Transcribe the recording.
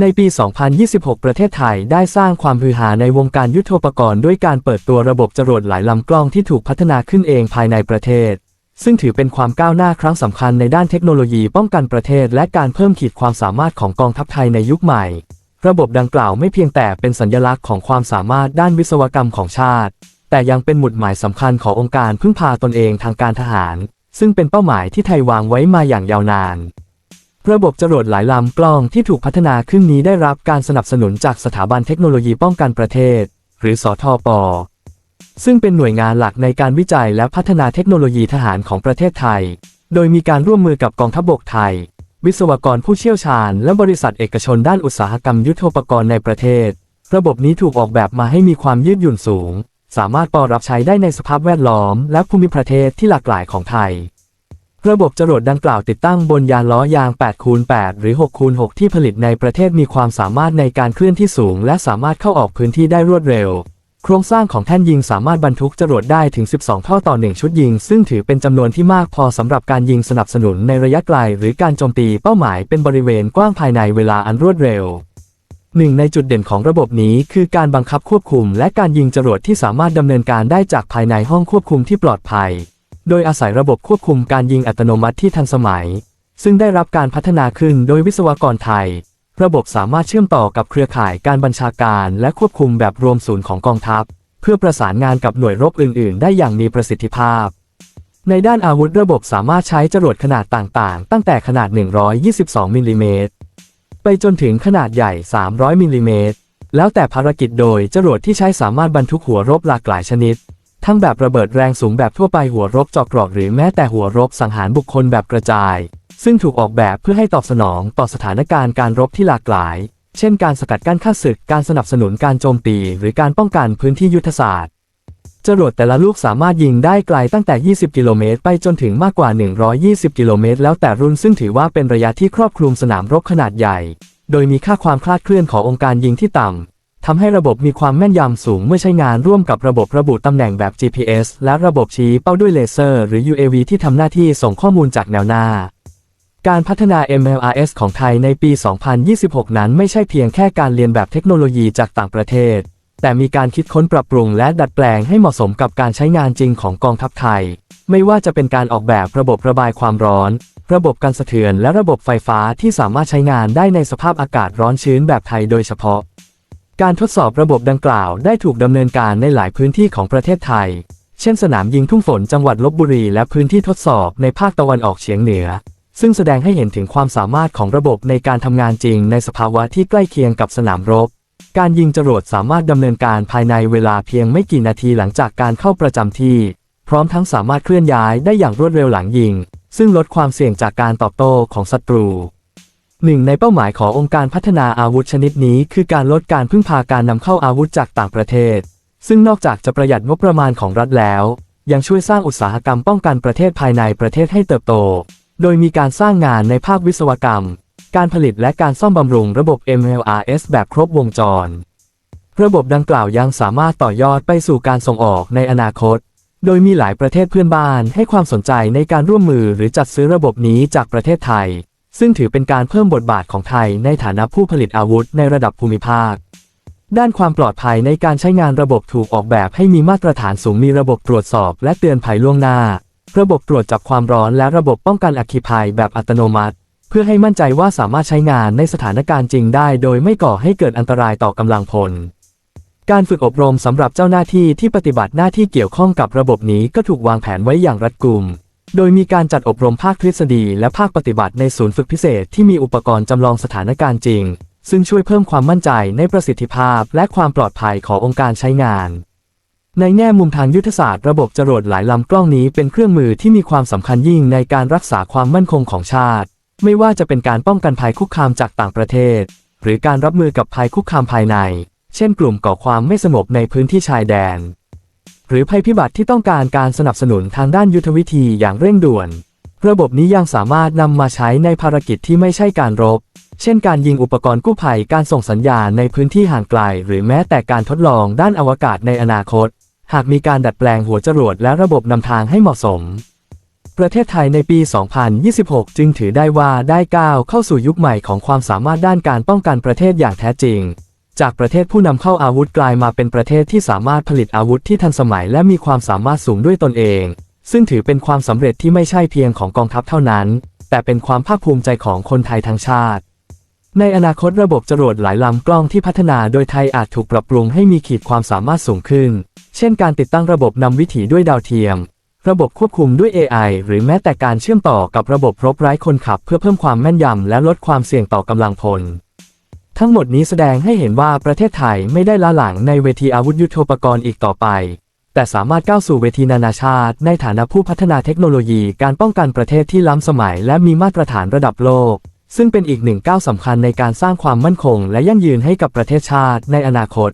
ในปี 2026 ประเทศไทยได้สร้างความฮือฮาในวงการยุทโธปกรณ์ด้วยการเปิดตัวระบบจรวดหลายลำกล้องที่ถูกพัฒนาขึ้นเองภายในประเทศ ซึ่งถือเป็นความก้าวหน้าครั้งสำคัญในด้านเทคโนโลยีป้องกันประเทศ และการเพิ่มขีดความสามารถของกองทัพไทยในยุคใหม่ ระบบดังกล่าวไม่เพียงแต่เป็นสัญลักษณ์ของความสามารถด้านวิศวกรรมของชาติ แต่ยังเป็นหมุดหมายสำคัญขององค์การพึ่งพาตนเองทางการทหาร ซึ่งเป็นเป้าหมายที่ไทยวางไว้มาอย่างยาวนาน ระบบจรวดหลายลำกล้องที่ถูกพัฒนาขึ้นนี้ได้รับการสนับสนุนจากสถาบันเทคโนโลยีป้องกันประเทศ หรือสทป ซึ่งเป็นหน่วยงานหลักในการวิจัยและพัฒนาเทคโนโลยีทหารของประเทศไทย โดยมีการร่วมมือกับกองทัพบกไทย วิศวกรผู้เชี่ยวชาญ และบริษัทเอกชนด้านอุตสาหกรรมยุทโธปกรณ์ในประเทศ ระบบนี้ถูกออกแบบมาให้มีความยืดหยุ่นสูง สามารถปอรับใช้ได้ในสภาพแวดล้อม และภูมิประเทศที่หลากหลายของไทย ระบบจรวดดังกล่าวติดตั้งบนยานล้อยาง8คูณ8หรือ6คูณ6ที่ผลิตในประเทศมีความสามารถในการเคลื่อนที่สูง และสามารถเข้าออกพื้นที่ได้รวดเร็ว โครงสร้างของแท่นยิงสามารถบรรทุกจรวดได้ถึง 12ท่อต่อ 1 ชุดยิง ซึ่งถือเป็นจำนวนที่มากพอสำหรับการยิงสนับสนุนในระยะไกล หรือการโจมตีเป้าหมายเป็นบริเวณกว้างภายในเวลาอันรวดเร็วหนึ่งในจุดเด่นของระบบนี้คือการบังคับควบคุม และการยิงจรวดที่สามารถดำเนินการได้จากภายในห้องควบคุมที่ปลอดภัย โดยอาศัยระบบควบคุมการยิงอัตโนมัติที่ทันสมัย ซึ่งได้รับการพัฒนาขึ้นโดยวิศวกรไทย ระบบสามารถเชื่อมต่อกับเครือข่ายการบัญชาการและควบคุมแบบรวมศูนย์ของกองทัพ เพื่อประสานงานกับหน่วยรบอื่น ๆ ได้อย่างมีประสิทธิภาพ ในด้านอาวุธระบบสามารถใช้จรวดขนาดต่าง ๆ ตั้งแต่ขนาด 122มิลลิเมตรไปจนถึงขนาดใหญ่ 300มิลลิเมตรแล้วแต่ภารกิจโดยจรวดที่ใช้สามารถบรรทุกหัวรบหลากหลายชนิด ทั้งแบบระเบิดแรงสูงแบบทั่วไปหัวรบจอกกรอกหรือแม้แต่หัวรบสังหารบุคคลแบบกระจาย ซึ่งถูกออกแบบเพื่อให้ตอบสนองต่อสถานการณ์การรบที่หลากหลาย เช่นการสกัดกั้นข้าศึกการสนับสนุนการโจมตี หรือการป้องกันพื้นที่ยุทธศาสตร์ จรวดแต่ละลูกสามารถยิงได้ไกลตั้งแต่ 20 กิโลเมตรไปจนถึงมากกว่า 120 กิโลเมตร แล้วแต่รุ่นซึ่งถือว่าเป็นระยะที่ครอบคลุมสนามรบขนาดใหญ่ โดยมีค่าความคลาดเคลื่อนขององค์การยิงที่ต่ำ ทำให้ระบบมีความแม่นยำสูงเมื่อใช้งานร่วมกับระบบระบุตำแหน่งแบบ GPS และระบบชี้เป้าด้วยเลเซอร์ หรือ UAV ที่ทำหน้าที่ส่งข้อมูลจากแนวหน้า การพัฒนา MLRS ของไทยในปี 2026 นั้นไม่ใช่เพียงแค่การเรียนแบบเทคโนโลยีจากต่างประเทศ แต่มีการคิดค้นปรับปรุงและดัดแปลงให้เหมาะสมกับการใช้งานจริงของกองทัพไทย ไม่ว่าจะเป็นการออกแบบระบบระบายความร้อน ระบบการสะเทือนและระบบไฟฟ้าที่สามารถใช้งานได้ในสภาพอากาศร้อนชื้นแบบไทยโดยเฉพาะ การทดสอบระบบดังกล่าวได้ถูกดำเนินการในหลายพื้นที่ของประเทศไทย เช่นสนามยิงทุ่งฝนจังหวัดลบบุรีและพื้นที่ทดสอบในภาคตะวันออกเฉียงเหนือ ซึ่งแสดงให้เห็นถึงความสามารถของระบบในการทำงานจริงในสภาวะที่ใกล้เคียงกับสนามรบ การยิงจรวดสามารถดำเนินการภายในเวลาเพียงไม่กี่นาทีหลังจากการเข้าประจำที่ พร้อมทั้งสามารถเคลื่อนย้ายได้อย่างรวดเร็วหลังยิง ซึ่งลดความเสี่ยงจากการตอบโต้ของศัตรู หนึ่งในเป้าหมายขององค์การพัฒนาอาวุธชนิดนี้ คือการลดการพึ่งพาการนำเข้าอาวุธจากต่างประเทศ ซึ่งนอกจากจะประหยัดงบประมาณของรัฐแล้ว ยังช่วยสร้างอุตสาหกรรมป้องกันประเทศภายในประเทศให้เติบโต โดยมีการสร้างงานในภาควิศวกรรม การผลิตและการซ่อมบำรุงระบบ MLRS แบบครบวงจร ระบบดังกล่าวยังสามารถต่อยอดไปสู่การส่งออกในอนาคต โดยมีหลายประเทศเพื่อนบ้านให้ความสนใจในการร่วมมือหรือจัดซื้อระบบนี้จากประเทศไทย ซึ่งถือเป็นการเพิ่มบทบาทของไทยในฐานะผู้ผลิตอาวุธในระดับภูมิภาค ด้านความปลอดภัยในการใช้งานระบบถูกออกแบบให้มีมาตรฐานสูงมีระบบตรวจสอบและเตือนภัยล่วงหน้า ระบบตรวจจับความร้อนและระบบป้องกันอัคคีภัยแบบอัตโนมัติ เพื่อให้มั่นใจว่าสามารถใช้งานในสถานการณ์จริงได้ โดยไม่ก่อให้เกิดอันตรายต่อกำลังพลการฝึกอบรมสำหรับเจ้าหน้าที่ที่ปฏิบัติหน้าที่เกี่ยวข้องกับระบบนี้ก็ถูกวางแผนไว้อย่างรัดกุม โดยมีการจัดอบรมภาคทฤษฎีและภาคปฏิบัติในศูนย์ฝึกพิเศษที่มีอุปกรณ์จำลองสถานการณ์จริง ซึ่งช่วยเพิ่มความมั่นใจในประสิทธิภาพและความปลอดภัยขององค์การใช้งาน ในแง่มุมทางยุทธศาสตร์ระบบจรวดหลายลำกล้องนี้เป็นเครื่องมือที่มีความสำคัญยิ่งในการรักษาความมั่นคงของชาติ ไม่ว่าจะเป็นการป้องกันภัยคุกคามจากต่างประเทศ หรือการรับมือกับภัยคุกคามภายใน เช่น กลุ่มก่อความไม่สงบในพื้นที่ชายแดน หรือภัยพิบัติที่ต้องการการสนับสนุนทางด้านยุทธวิธีอย่างเร่งด่วน ระบบนี้ยังสามารถนำมาใช้ในภารกิจที่ไม่ใช่การรบ เช่นการยิงอุปกรณ์กู้ภัยการส่งสัญญาณในพื้นที่ห่างไกล หรือแม้แต่การทดลองด้านอวกาศในอนาคต หากมีการดัดแปลงหัวจรวดและระบบนำทางให้เหมาะสม ประเทศไทยในปี 2026 จึงถือได้ว่าได้ก้าวเข้าสู่ยุคใหม่ของความสามารถด้านการป้องกันประเทศอย่างแท้จริง จากประเทศผู้นำเข้าอาวุธกลายมาเป็นประเทศที่สามารถผลิตอาวุธที่ทันสมัยและมีความสามารถสูงด้วยตนเอง ซึ่งถือเป็นความสำเร็จที่ไม่ใช่เพียงของกองทัพเท่านั้น แต่เป็นความภาคภูมิใจของคนไทยทั้งชาติ ในอนาคตระบบจรวดหลายลำกล้องที่พัฒนาโดยไทยอาจถูกปรับปรุงให้มีขีดความสามารถสูงขึ้น เช่น การติดตั้งระบบนำวิถีด้วยดาวเทียม ระบบควบคุมด้วย AI หรือแม้แต่การเชื่อมต่อกับระบบรบไร้คนขับ เพื่อเพิ่มความแม่นยำและลดความเสี่ยงต่อกำลังพล ทั้งหมดนี้แสดงให้เห็นว่าประเทศไทยไม่ได้ล้าหลังในเวทีอาวุธยุโทโธปกรณ์อีกต่อไป แต่สามารถก้าวสู่เวทีนานาชาติในฐานะผู้พัฒนาเทคโนโลยีการป้องกันประเทศที่ล้ำสมัย และมีมาตรฐานระดับโลก ซึ่งเป็นอีกหนึ่งก้าวสำคัญในการสร้างความมั่นคง และยั่งยืนให้กับประเทศชาติในอนาคต